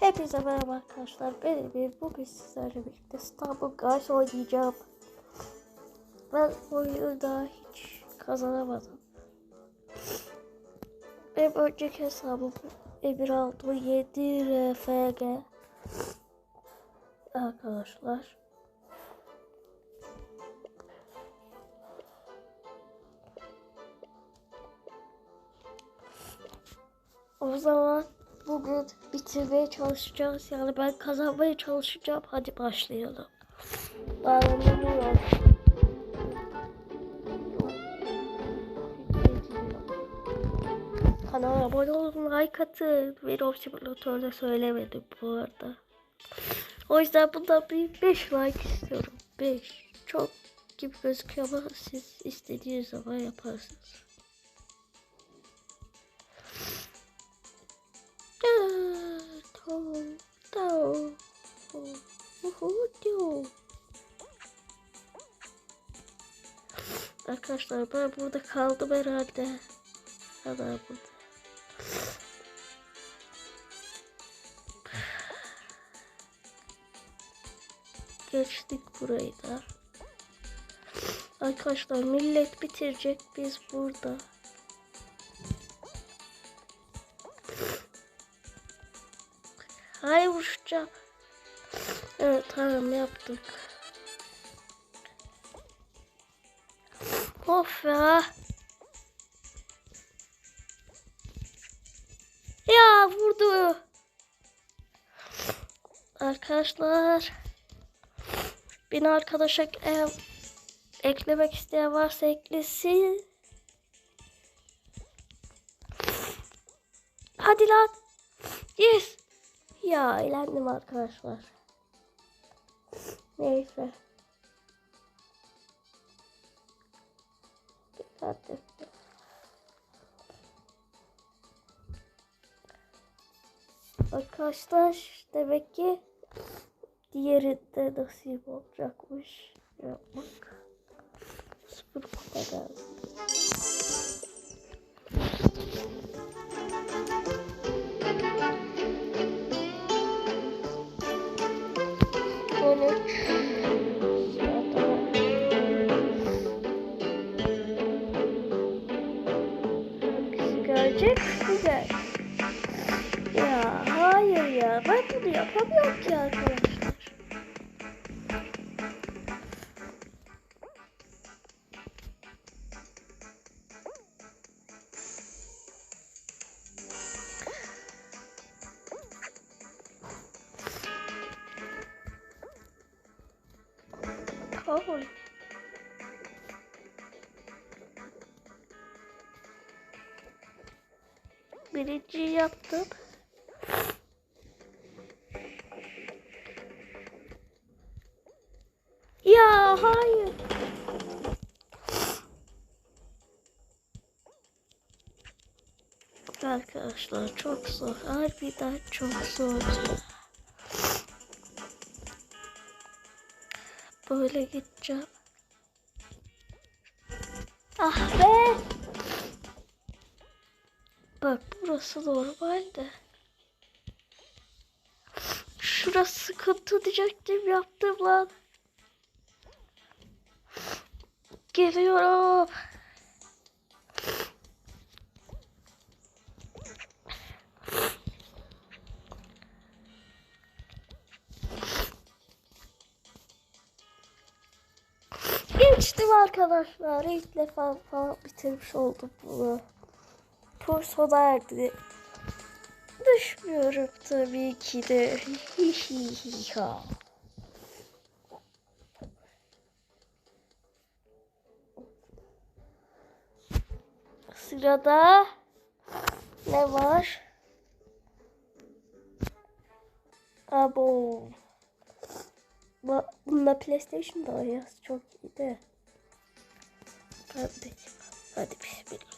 Hepinize merhaba arkadaşlar. Ben Emir. Bugün sizlerle birlikte İstanbul Guys oynayacağım. Ben oyunu daha hiç kazanamadım. Benim önceki hesabım Emir aldı 7 RFG. Arkadaşlar. O zaman bugün bitirmeye çalışacağız. Yani ben kazanmaya çalışacağım. Hadi başlayalım. Bağlanıyor. Kanala abone olun, like atın. Beni o simülatörde söylemedim bu arada. O yüzden bundan bir 5 like istiyorum. 5. Çok gibi gözüküyor ama siz istediğiniz zaman yaparsınız. Tamam. Tamam. Arkadaşlar ben burada kaldım herhalde. Hemen burada. Geçtik burayı da. Arkadaşlar millet bitirecek biz burada. Hayır vuracağım. Evet tamam yaptık. Of ya. Ya vurdu. Arkadaşlar. Beni arkadaşa e, eklemek isteyen varsa eklesin. Hadi lan. Yes. Ya eğlendim arkadaşlar. Neyse. Hadi. Arkadaşlar demek ki diğerinde nasip olacakmış yapmak. Sıfır kupa geldi. Hangisi gelecek? Güzel. Ya hayır ya ben bunu yapamıyorum ki arkadaşlar. Birinciyi yaptım. Ya hayır. Arkadaşlar çok zor. Harbiden çok zor. Böyle gideceğim. Ah be. Bak burası normalde. Şurası sıkıntı diyecektim yaptım lan. Geliyorum. Geçtim arkadaşlar. İlk defa falan bitirmiş oldum bunu. Tur sona erdi. Düşmüyorum tabii ki de. Hihihiha. Sırada ne var? Abo. Bu- Bunda PlayStation da oynuyoruz. Çok iyi de. Hadi. Hadi bismillah.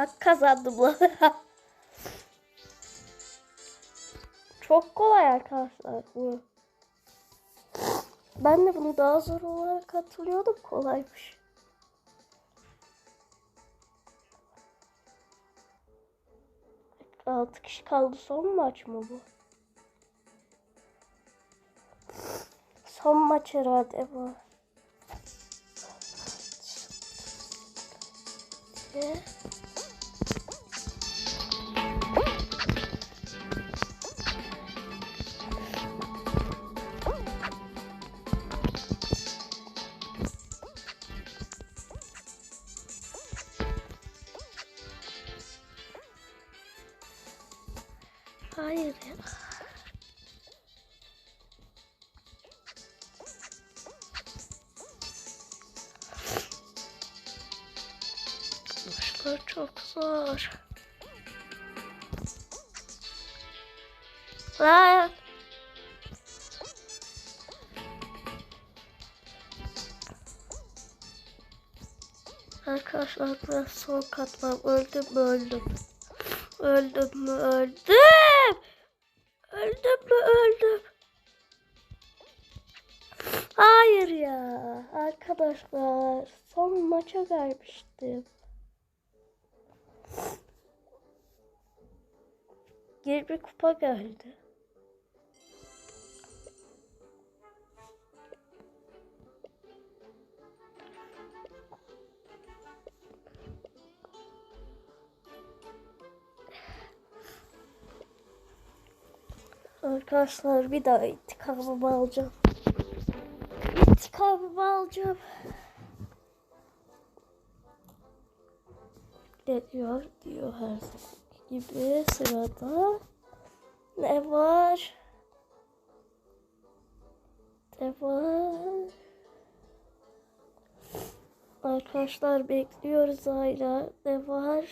Hak kazandım lan. Çok kolay arkadaşlar bu. Ben de bunu daha zor olarak hatırlıyordum. Kolaymış. Altı kişi kaldı. Son maç mı bu? Son maç herhalde bu. Ve çok zor. Lan. Arkadaşlar burası son katman. Öldüm mü öldüm. Öldüm mü öldüm. Öldüm mü öldüm. Hayır ya. Arkadaşlar son maça gelmiştim. Geri bir kupa geldi. Arkadaşlar bir daha intikamımı alacağım. İntikamımı alacağım. Ne diyor? Diyor her zaman gibi sırada ne var? Ne var? Arkadaşlar bekliyoruz hala. Ne var?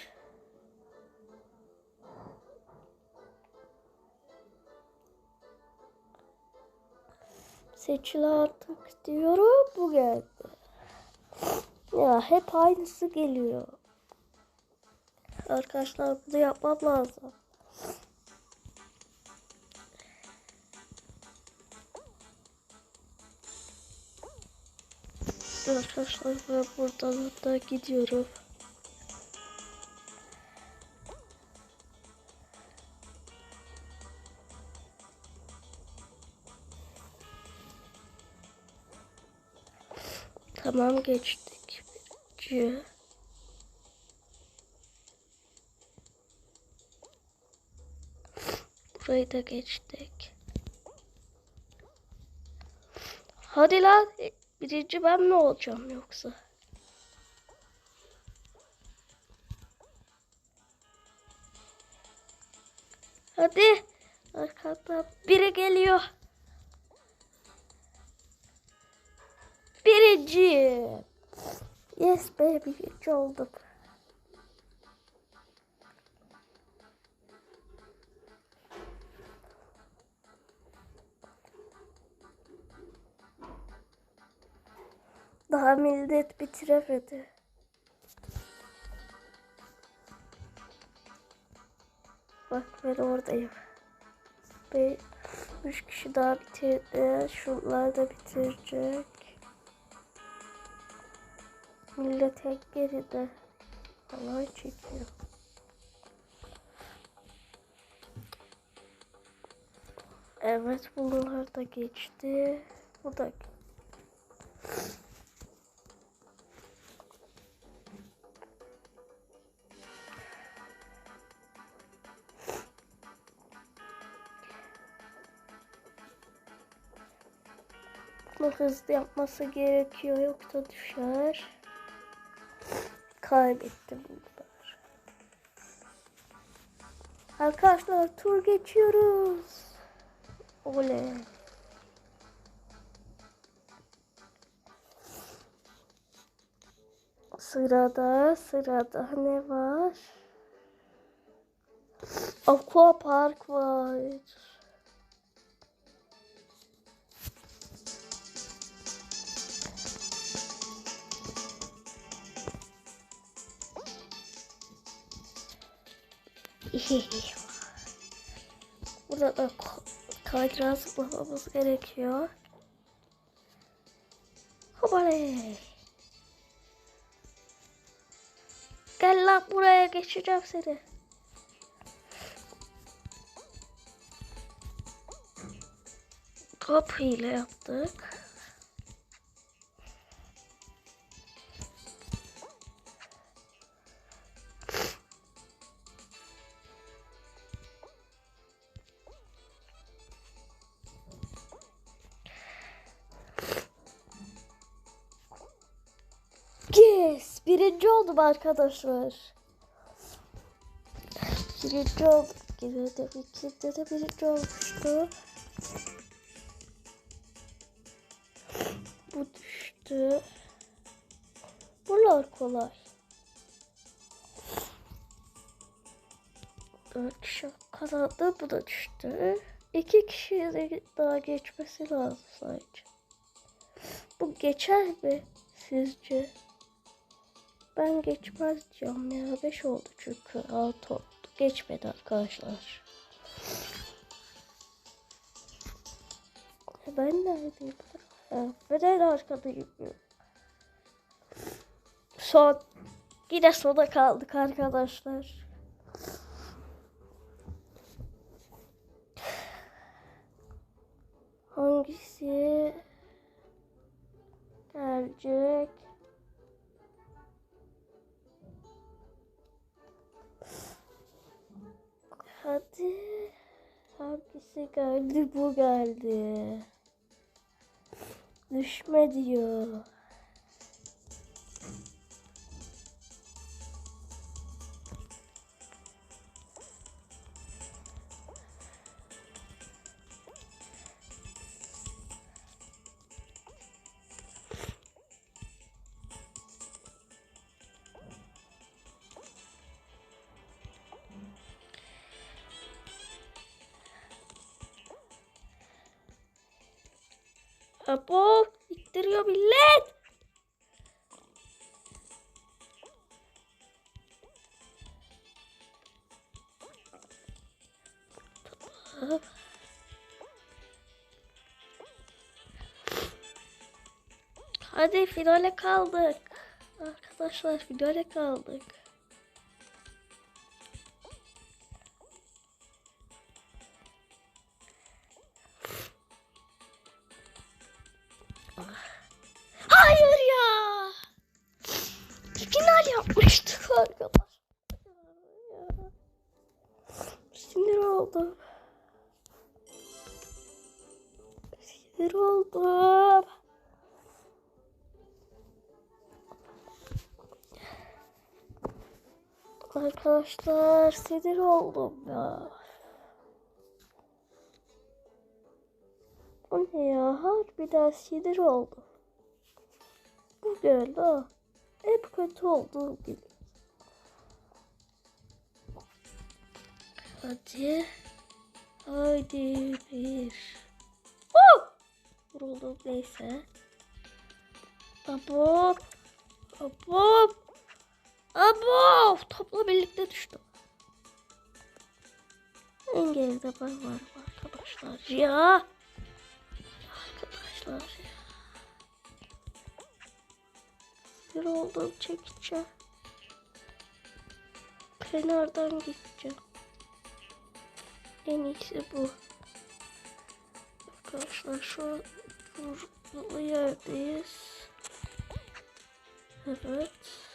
Seçil artık diyorum. Bu geldi. Ya hep aynısı geliyor. Arkadaşlar bunu yapmam lazım. Arkadaşlar ben buradan da gidiyorum. Tamam geçtik. Birinci. Burayı da geçtik. Hadi lan. Birinci ben mi olacağım yoksa? Hadi. Arkadan biri geliyor. Birinci. Yes be birinci olduk. Daha millet bitiremedi. Bak ben oradayım. Ve üç kişi daha bitirdi. Şunlar da bitirecek. Millet hep geride. Halay çekiyor. Evet bunlar da geçti. Bu da hızlı yapması gerekiyor yoksa düşer. Kaybettim bu kadar. Arkadaşlar tur geçiyoruz. Oley. Sırada sırada ne var? Aqua Park var. Burada da kaydırağı zıplamamız gerekiyor. Hoparey. Gel lan buraya geçeceğim seni. Hile yaptık. Birinci oldum arkadaşlar. Birinci oldum. Yine de ikide de birinci olmuştu. Bu düştü. Bunlar kolay. Dört kişi kazandı. Bu da düştü. İki kişiye de daha geçmesi lazım sadece. Bu geçer mi sizce? Ben geçmez diyorum ya. 5 oldu çünkü 6 oldu. Geçmedi arkadaşlar. Ben neredeyim? Ben arkadayım. Son. Yine sona kaldık arkadaşlar. Hangisi Hadi. Hangisi geldi? Bu geldi. Düşme diyor. Abo ittiriyor millet. Hadi finale kaldık. Arkadaşlar finale kaldık. Arkadaşlar sinir oldum ya. O ne ya? Harbiden sinir oldum. Bu geldi ha. Hep kötü olduğum gibi. Hadi. Haydi bir. Oh! Vuruldum neyse. Abo. Abo. Abo. Topla birlikte düştüm. En geride ben varım arkadaşlar. Ya. Arkadaşlar ya. Bir olduğum çekeceğim. Kenardan gideceğim. En iyisi bu. Arkadaşlar şu an bu yerdeyiz. Evet.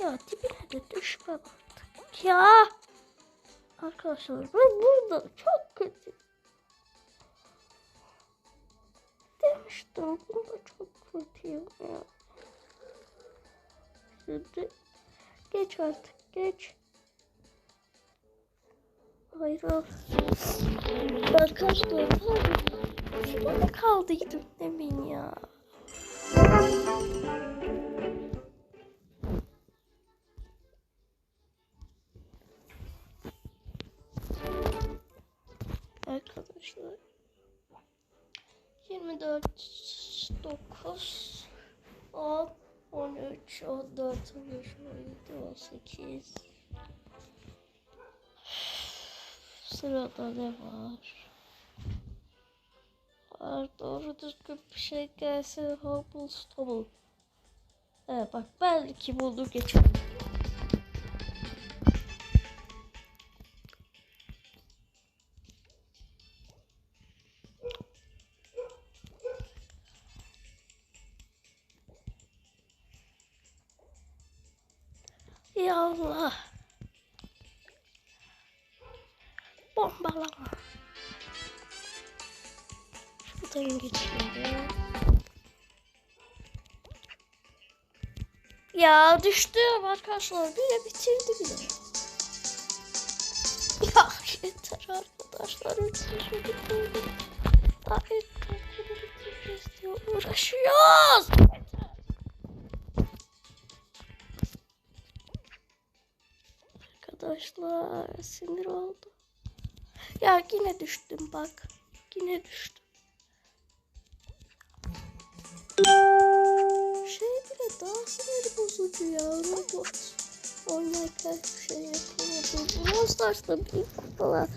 Ya dibine de düşme artık. Ya. Arkadaşlar ben burada çok kötü. Demiştim bunda çok kötüyüm ya. Şimdi geç artık geç. Ayrıl. Arkadaşlar hadi. Şurada kaldıydım demin ya. Arkadaşlar 24 9 10 13 14 15 17 18 Sırada ne var? Doğru düzgün bir şey gelse Hubble Stubble. Evet bak belki bunu geçerim. Ya Allah. Bombalama. Şuradan geçiyorum. Ya düştüm arkadaşlar. Bile bitirdi bile. Ya yeter arkadaşlar. Üçüncü bitirdi. Daha ilk bitireceğiz diye uğraşıyoruz. Arkadaşlar sinir oldu. Ya yine düştüm bak. Yine düştüm. Şey bile daha sinir bozucu ya. Robot oynarken şey yapamadım. Stars'ta bir kupalar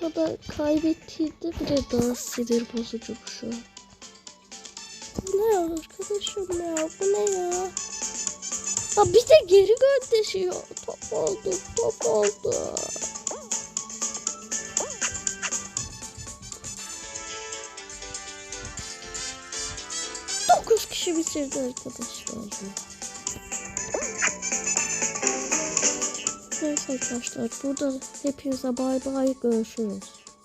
kadar kaybettiğinde bile daha sinir bozucu şu. Bu ne arkadaşım ya? Bu ne ya? Ha bir de geri gönderiyor. Oldu, top oldu. Dokuz kişi bitirdi arkadaşlar. Neyse arkadaşlar burada hepinize bay bay görüşürüz.